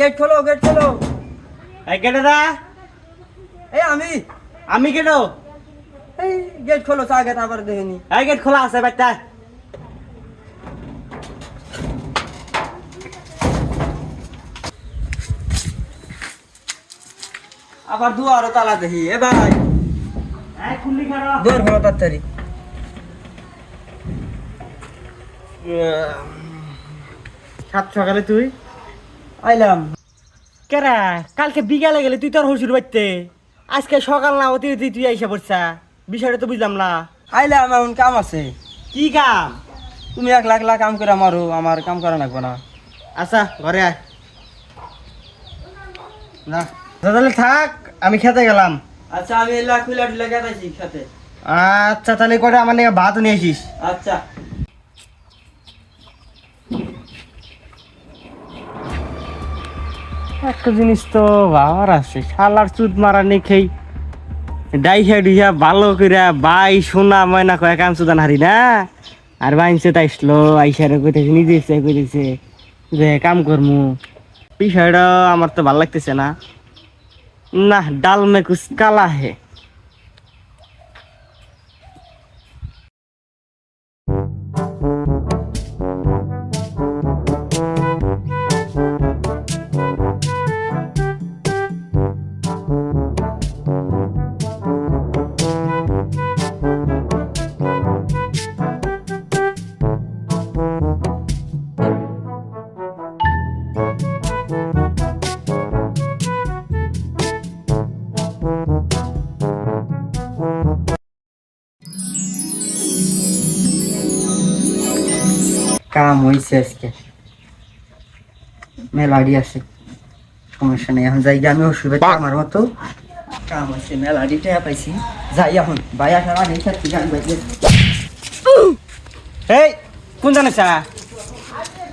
Gate খোলো gate খোলো। এই কেটেরা এই আমি। আমি কেটো এই গেট খোলো চা গেট আবার দেখেনি এই গেট খোলা আছে বাচ্চা আবার দুয়ারও তালা দেখি। এ ভাই। কেন? দুয়ার খোলো তাড়াতাড়ি। সাত সকালে তুই? আইলাম। কেরা কালকে বিকালে গেলে তুই তোর হসুর বাড়তে আজকে সকাল না হতে হতে তুই আইসা পড়ছা। বিষয়টা তো বুঝলাম না। আইলাম এমন কাম আছে। কি কাম? তুমি এক লাখ লাখ কাম করে মারো আমার কাম করা লাগবে না। আচ্ছা ঘরে আয়। না। তাহলে থাক আমি খেতে গেলাম। আচ্ছা আমি লাখ মিলাট লেগে আছি সাথে আচ্ছা তাহলে কটা আমার নিয়ে ভাত নিয়ে আসিস। আচ্ছা। একটা জিনিস তো বাবার আছে। শালার চুদ মারা নেই খেই। ডাইহা ডিহা ভালো কইরা বাই সোনা ময়না কয় কাম চুদান হারি না। আর বাইনছে তাইসলো আইসারে কইতেছে, নিজে ইচ্ছে কইতেছে যে কাম করমু। বিষয়টা আমার তো ভালো লাগতেছে না। না, ডাল মে কুছ কালা হে। কাম হয়েছে আজকে। মেলাডি আছে সমস্যা নেই এখন যাই আমি অসুবিধা আমার মতো। কাম হয়েছে মেলাডি পাইছি। যাই এখন, ভাই আসার আগে এই, কোন জানিস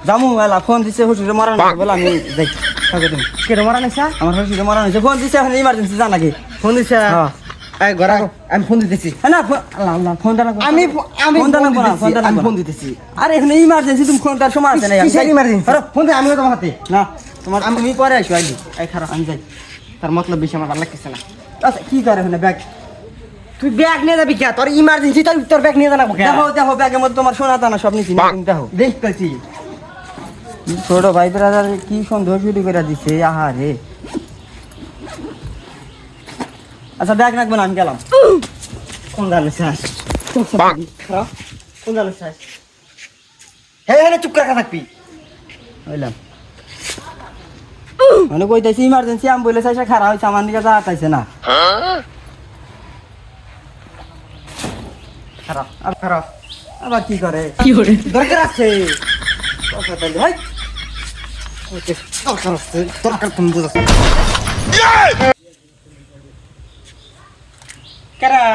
জামু এলা ফোন দিছে হুসুরে বলে আমি যাই। থাকে তুমি। কে মারা নিসা আমার হুসুরে মারানো হয়েছে ফোন দিছে, এখন ইমার্জেন্সি জানা কি ফোন দিছে। হ্যাঁ। এই আমি ফোন দিতেছি। না আল্লাহ আল্লাহ ফোন দানা আমি আমি ফোন দানা ফোন ফোন দানা আমি ফোন দিতেছি। আরে এখানে ইমার্জেন্সি তুমি ফোন তার সময় আছে না কিসের emergency? ফোন দে তোমার হাতে। না তোমার আমি তুমি পরে আসো আইলি। এই খারাপ আমি যাই। তার মতলব বেশি আমার ভালো লাগতেছে না। আচ্ছা কি করে ওখানে ব্যাগ তুই ব্যাগ নিয়ে যাবি কে? তোর ইমার্জেন্সি তোর তোর ব্যাগ নিয়ে জানাব কে? দেখো দেখো ব্যাগের মধ্যে তোমার সোনা দানা সব নিচ্ছি তুমি দেখো। দেখতেছি। ছোট ভাই ব্রাদার কি সন্দেহ শুরু করে দিছে আহারে। আচ্ছা ব্যাগ রাখব না আমি গেলাম। কোন খারাপ? কোন জানিস হে হে চুপ করে থাকবি। হইলাম। মানে কইতেছি ইমার্জেন্সি অ্যাম্বুলেন্স এসে খারাপ হয়েছে আমার দিকে যা আতাইছে না। খারাপ আর খারাপ। আবার কি করে? দরকার আছে। কথা তাইলে, হাই। দরকার আছে দরকার তুমি বুঝাচ্ছ। কেরা